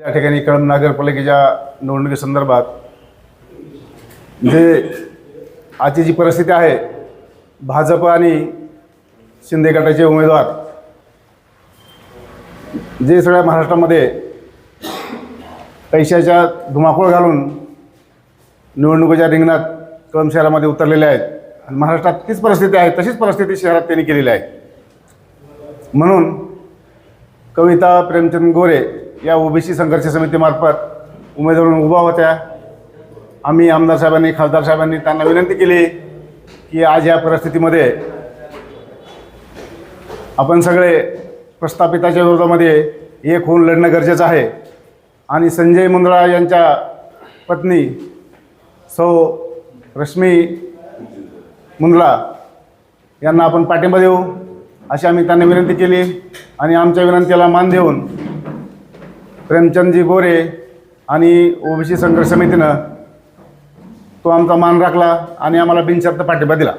या ठिकाणी कळंब नगरपालिकेच्या निवडणुकीसंदर्भात जे आजची जी परिस्थिती आहे भाजप आणि शिंदे गटाचे उमेदवार जे सगळ्या महाराष्ट्रामध्ये पैशाच्या धुमाकूळ घालून निवडणुकीच्या रिंगणात कळंब शहरामध्ये उतरलेले आहेत. आणि महाराष्ट्रात तीच परिस्थिती आहे तशीच परिस्थिती शहरात त्यांनी केलेली आहे. म्हणून कविता प्रेमचंद गोरे या ओबीसी संघर्ष समितीमार्फत उमेदवार म्हणून उभा होत्या. आम्ही आमदार साहेबांनी खासदार साहेबांनी त्यांना विनंती केली की आज या परिस्थितीमध्ये आपण सगळे प्रस्थापिताच्या विरोधामध्ये एक होऊन लढणं गरजेचं आहे. आणि संजय मुंदळा यांच्या पत्नी सौ रश्मी मुंदळा यांना आपण पाठिंबा देऊ अशी आम्ही त्यांना विनंती केली आणि आमच्या विनंतीला मान देऊन प्रेमचंदजी गोरे आणि ओबीसी संघर्ष समितीनं तो आमचा मान राखला आणि आम्हाला बिनशर्त पाठिंबा दिला.